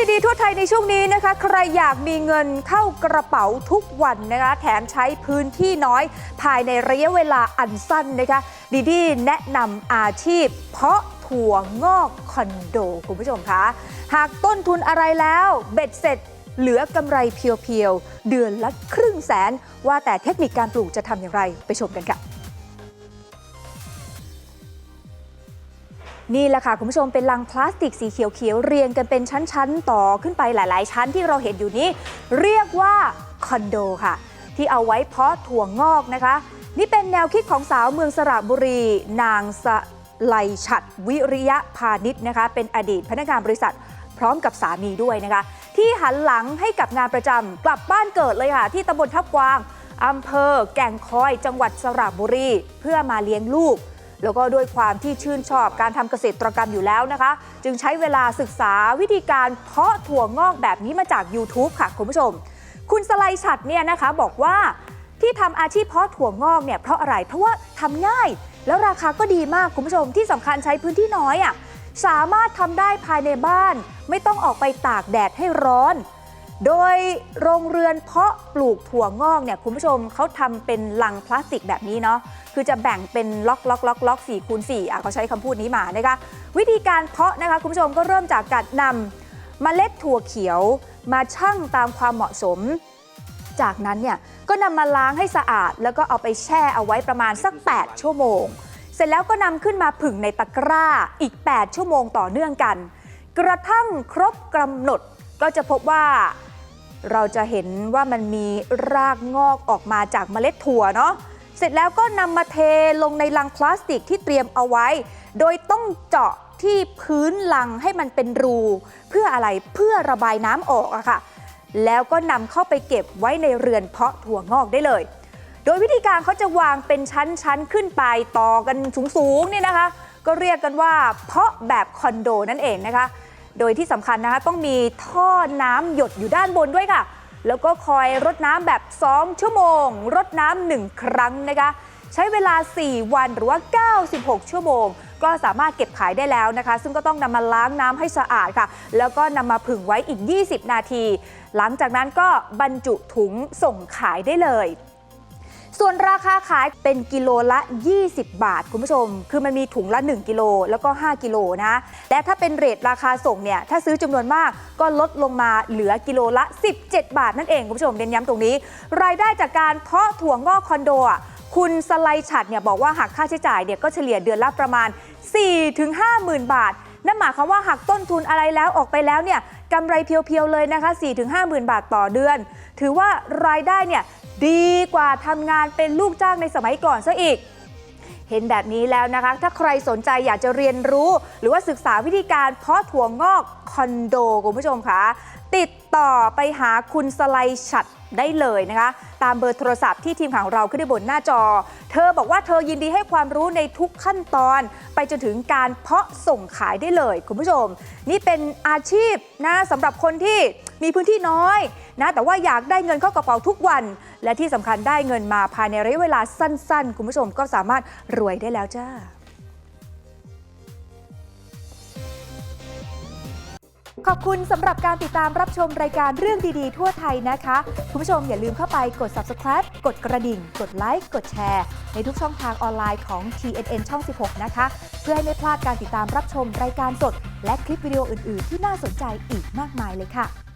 ดีๆทั่วไทยในช่วงนี้นะคะ ใครอยากมีเงินเข้ากระเป๋าทุกวันนะคะ แถมใช้พื้นที่น้อยภายในระยะเวลาอันสั้นนะคะ ดีดีแนะนำอาชีพ เพาะถั่วงอกคอนโด คุณผู้ชมคะ หากต้นทุนอะไรแล้วเบ็ดเสร็จเหลือกำไรเพียวๆ เดือนละครึ่งแสน ว่าแต่เทคนิคการปลูกจะทำอย่างไรไปชมกันค่ะ นี่แหละค่ะ คุณผู้ชมเป็นลังพลาสติกสีเขียวๆเรียงกันเป็นชั้นๆ ต่อขึ้นไปหลาย ๆ ชั้นที่เราเห็นอยู่นี้ เรียกว่าคอนโดค่ะ ที่เอาไว้เพาะถั่วงอกนะคะ นี่เป็นแนวคิดของสาวเมืองสระบุรี นางสไลฉัดวิริยะพาณิชย์นะคะ เป็นอดีตพนักงานบริษัทพร้อมกับสามีด้วยนะคะ ที่หันหลังให้กับงานประจำกลับบ้านเกิดเลยค่ะ ที่ตำบลทับกวางอำเภอแก่งคอยจังหวัดสระบุรี เพื่อมาเลี้ยงลูก แล้วก็ด้วยความที่ชื่นชอบการทำเกษตรกรรมอยู่แล้วนะคะ จึงใช้เวลาศึกษาวิธีการเพาะถั่วงอกแบบนี้มาจาก YouTube ค่ะคุณผู้ชม คุณสไลชัดเนี่ยนะคะบอกว่าที่ทำอาชีพเพาะถั่วงอกเนี่ยเพราะอะไร เพราะว่าทำง่าย แล้วราคาก็ดีมากคุณผู้ชมที่สำคัญใช้พื้นที่น้อยอะ่ะสามารถทำได้ภายในบ้าน ไม่ต้องออกไปตากแดดให้ร้อน โดยโรงเรือนเพาะปลูกถั่วงอกเนี่ยคุณผู้ชมเขาทำเป็นลังพลาสติกแบบนี้เนาะคือจะแบ่งเป็นล็อกล็อกล็อกล็อกสี่คูณสี่อะเขาใช้คำพูดนี้มานะคะ วิธีการเพาะนะคะคุณผู้ชมก็เริ่มจากการนำเมล็ดถั่วเขียว มาชั่งตามความเหมาะสม จากนั้นเนี่ยก็นำมาล้างให้สะอาด แล้วก็เอาไปแช่เอาไว้ประมาณสัก 8 ชั่วโมง เสร็จแล้วก็นำขึ้นมาผึ่งในตะกร้าอีก 8 ชั่วโมงต่อเนื่องกัน กระทั่งครบกำหนดก็จะพบว่า เราจะเห็นว่ามันมีรากงอกออกมาจากเมล็ดถั่วเนาะเสร็จแล้วก็นำมาเทลงในลังพลาสติกที่เตรียมเอาไว้ โดยต้องเจาะที่พื้นลังให้มันเป็นรู เพื่ออะไรเพื่อระบายน้ำออกอะค่ะ แล้วก็นำเข้าไปเก็บไว้ในเรือนเพาะถั่วงอกได้เลย โดยวิธีการเขาจะวางเป็นชั้นๆขึ้นไปต่อกันสูงๆเนี่ยนะคะ ก็เรียกกันว่าเพาะแบบคอนโดนั่นเองนะคะ โดยที่สำคัญนะคะต้องมีท่อน้ำหยดอยู่ด้านบนด้วยค่ะ แล้วก็คอยรดน้ำแบบ 2 ชั่วโมง รดน้ำหนึ่งครั้งนะคะ ใช้เวลา 4 วันหรือว่า 96 ชั่วโมง ก็สามารถเก็บขายได้แล้วนะคะ ซึ่งก็ต้องนำมาล้างน้ำให้สะอาดค่ะ แล้วก็นำมาผึ่งไว้อีก 20 นาที หลังจากนั้นก็บรรจุถุงส่งขายได้เลย ส่วนราคาขายเป็นกิโลละ 20 บาท คุณผู้ชม คือมันมีถุงละ 1 กิโลแล้วก็ 5 กิโลนะ และถ้าเป็นเรทราคาส่งเนี่ยถ้าซื้อจำนวนมากก็ลดลงมาเหลือกิโลละ 17 บาทนั่นเองคุณผู้ชมเน้นย้ำตรงนี้ รายได้จากการเพาะถั่วงอกคอนโดอะคุณสไลชัดเนี่ยบอกว่าหักค่าใช้จ่ายเนี่ยก็เฉลี่ยเดือนละประมาณ 4-5หมื่นบาท นั่นหมายความว่าหักต้นทุนอะไรแล้วออกไปแล้วเนี่ย กำไรเพียวๆเลยนะคะ 4-5หมื่นบาทต่อเดือน ถือว่ารายได้เนี่ยดีกว่าทำงานเป็นลูกจ้างในสมัยก่อนซะอีก เห็นแบบนี้แล้วนะคะ ถ้าใครสนใจอยากจะเรียนรู้ หรือว่าศึกษาวิธีการเพาะถั่วงอกคอนโดคุณผู้ชมคะติดต่อไปหาคุณสไลชัดได้เลยนะคะ ตามเบอร์โทรศัพท์ที่ทีมข่าวของเราขึ้นในบนหน้าจอ เธอบอกว่าเธอยินดีให้ความรู้ในทุกขั้นตอน ไปจนถึงการเพาะส่งขายได้เลย คุณผู้ชม นี่เป็นอาชีพนะสำหรับคนที่ มีพื้นที่น้อยนะแต่ว่าอยากได้เงินเข้ากระเป๋าทุกวัน และที่สำคัญได้เงินมาภายในระยะเวลาสั้น ๆ คุณผู้ชมก็สามารถรวยได้แล้วจ้าขอบคุณสำหรับการติดตามรับชมรายการเรื่องดีๆ ทั่วไทยนะคะ คุณผู้ชมอย่าลืมเข้าไปกด subscribe กดกระดิ่ง กดไลค์ กดแชร์ ในทุกช่องทางออนไลน์ของ TNN ช่อง 16 นะคะ เพื่อให้ไม่พลาดการติดตามรับชมรายการสด และคลิปวิดีโออื่น ๆ ที่น่าสนใจอีกมากมายเลยค่ะ